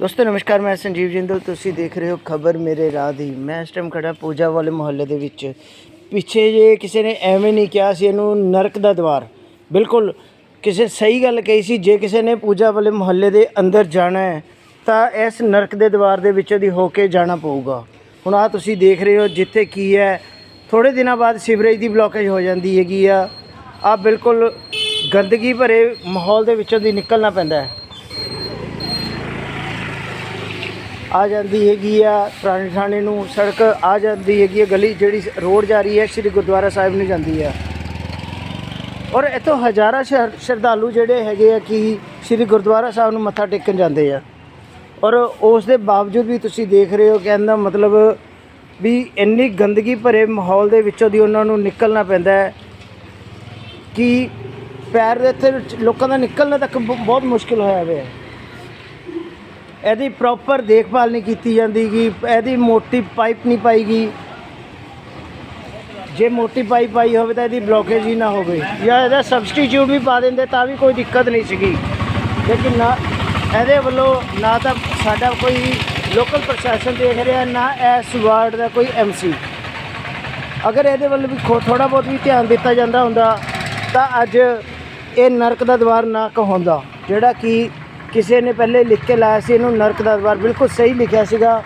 ਦੋਸਤੋ, ਨਮਸਕਾਰ, ਮੈਂ ਸੰਜੀਵ ਜਿੰਦਲ। ਤੁਸੀਂ ਦੇਖ ਰਹੇ ਹੋ ਖਬਰ ਮੇਰੇ ਰਾਹ ਦੀ। ਮੈਂ ਇਸ ਟਾਈਮ ਖੜਾ ਪੂਜਾ ਵਾਲੇ ਮੁਹੱਲੇ ਦੇ ਵਿੱਚ। ਪਿੱਛੇ ਜੇ ਕਿਸੇ ਨੇ ਐਵੇਂ ਨਹੀਂ ਕਿਹਾ ਸੀ, ਇਹਨੂੰ ਨਰਕ ਦਾ ਦਵਾਰ। ਬਿਲਕੁਲ, ਕਿਸੇ ਸਹੀ ਗੱਲ ਕਹੀ ਸੀ, ਜੇ ਕਿਸੇ ਨੇ ਪੂਜਾ ਵਾਲੇ ਮੁਹੱਲੇ ਦੇ ਅੰਦਰ ਜਾਣਾ ਹੈ, ਤਾਂ ਇਸ ਨਰਕ ਦੇ ਦਵਾਰ ਦੇ ਵਿੱਚੋਂ ਦੀ ਹੋ ਕੇ ਜਾਣਾ ਪਊਗਾ। ਹੁਣ ਆ ਤੁਸੀਂ ਦੇਖ ਰਹੇ ਹੋ, ਜਿੱਥੇ ਕੀ ਹੈ ਥੋੜੇ ਦਿਨਾਂ ਬਾਅਦ ਸੀਵਰੇਜ ਦੀ ਬਲੋਕੇਜ ਹੋ ਜਾਂਦੀ ਹੈਗੀ ਆ। ਆ ਬਿਲਕੁਲ ਗੰਦਗੀ ਭਰੇ ਮਾਹੌਲ ਦੇ ਵਿੱਚੋਂ ਦੀ ਨਿਕਲਣਾ ਪੈਂਦਾ ਹੈ। ਆ ਜਾਂਦੀ ਹੈਗੀ ਆ, ਪੁਰਾਣੇ ਥਾਣੇ ਨੂੰ ਸੜਕ ਆ ਜਾਂਦੀ ਹੈਗੀ ਹੈ ਗਲੀ ਜਿਹੜੀ ਰੋਡ ਜਾ ਰਹੀ ਹੈ, ਸ੍ਰੀ ਗੁਰਦੁਆਰਾ ਸਾਹਿਬ ਨੂੰ ਜਾਂਦੀ ਹੈ ਔਰ ਇੱਥੋਂ ਹਜ਼ਾਰਾਂ ਸ਼ਰ- ਸ਼ਰਧਾਲੂ ਜਿਹੜੇ ਹੈਗੇ ਆ ਕਿ ਸ੍ਰੀ ਗੁਰਦੁਆਰਾ ਸਾਹਿਬ ਨੂੰ ਮੱਥਾ ਟੇਕਣ ਜਾਂਦੇ ਆ। ਔਰ ਉਸ ਦੇ ਬਾਵਜੂਦ ਵੀ ਤੁਸੀਂ ਦੇਖ ਰਹੇ ਹੋ ਕਹਿੰਦਾ ਮਤਲਬ ਵੀ ਇੰਨੀ ਗੰਦਗੀ ਭਰੇ ਮਾਹੌਲ ਦੇ ਵਿੱਚੋਂ ਦੀ ਉਹਨਾਂ ਨੂੰ ਨਿਕਲਣਾ ਪੈਂਦਾ ਹੈ ਕਿ ਪੈਰ ਦੇ ਇੱਥੇ ਲੋਕਾਂ ਦਾ ਨਿਕਲਣਾ ਤੱਕ ਬ- ਬਹੁਤ ਮੁਸ਼ਕਿਲ ਹੋਇਆ ਹੋਇਆ ਹੈ। ਇਹਦੀ ਪ੍ਰੋਪਰ ਦੇਖਭਾਲ ਨਹੀਂ ਕੀਤੀ ਜਾਂਦੀ ਕਿ ਇਹਦੀ ਮੋਟੀ ਪਾਈਪ ਨਹੀਂ ਪਾਈ ਗਈ ਜੇ ਮੋਟੀ ਪਾਈਪ ਪਾਈ ਹੋਵੇ ਤਾਂ ਇਹਦੀ ਬਲੋਕੇਜ ਹੀ ਨਾ ਹੋਵੇ। ਜਾਂ ਇਹਦਾ ਸਬਸਟੀਟਿਊਟ ਵੀ ਪਾ ਦਿੰਦੇ ਤਾਂ ਵੀ ਕੋਈ ਦਿੱਕਤ ਨਹੀਂ ਸੀਗੀ। ਲੇਕਿਨ ਨਾ, ਇਹਦੇ ਵੱਲੋਂ ਨਾ ਤਾਂ ਸਾਡਾ ਕੋਈ ਲੋਕਲ ਪ੍ਰਸ਼ਾਸਨ ਦੇਖ ਰਿਹਾ, ਨਾ ਇਸ ਵਾਰਡ ਦਾ ਕੋਈ ਐਮਸੀ ਅਗਰ ਇਹਦੇ ਵੱਲ ਵੀ ਥੋੜਾ ਬਹੁਤ ਵੀ ਧਿਆਨ ਦਿੱਤਾ ਜਾਂਦਾ ਹੁੰਦਾ, ਤਾਂ ਅੱਜ ਇਹ ਨਰਕ ਦਾ ਦਵਾਰ ਨਾ ਕਹਾਉਂਦਾ, ਜਿਹੜਾ ਕਿ ਕਿਸੇ ਨੇ ਪਹਿਲੇ ਲਿਖ ਕੇ ਲਾਇਆ ਸੀ, ਇਹਨੂੰ ਨਰਕ ਦਾ ਦਵਾਰ ਬਿਲਕੁਲ ਸਹੀ ਲਿਖਿਆ ਸੀਗਾ।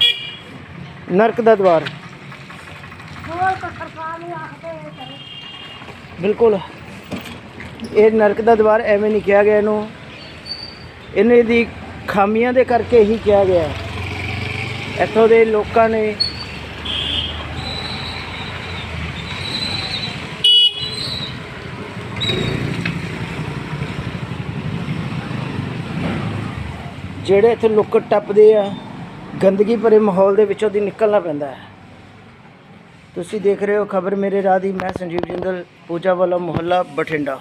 ਨਰਕ ਦਾ ਦਵਾਰ ਬਿਲਕੁਲ। ਇਹ ਨਰਕ ਦਾ ਦਵਾਰ ਐਵੇਂ ਨਹੀਂ ਕਿਹਾ ਗਿਆ ਇਹਨੂੰ। ਇਹਨੇ ਦੀ ਖਾਮੀਆਂ ਦੇ ਕਰਕੇ ਹੀ ਕਿਹਾ ਗਿਆ। ਇੱਥੋਂ ਦੇ ਲੋਕਾਂ ਨੇ ਜਿਹੜੇ ਇੱਥੇ ਲੋਕ ਟੱਪਦੇ ਆ, ਗੰਦਗੀ ਭਰੇ ਮਾਹੌਲ ਦੇ ਵਿੱਚੋਂ ਦੀ ਨਿਕਲਣਾ ਪੈਂਦਾ ਹੈ। ਤੁਸੀਂ ਦੇਖ ਰਹੇ ਹੋ ਖਬਰ ਮੇਰੇ ਰਾਹ ਦੀ, ਮੈਂ ਸੰਜੀਵ ਜਿੰਦਲ, ਪੂਜਾ ਵਾਲਾ ਮੁਹੱਲਾ ਬਠਿੰਡਾ।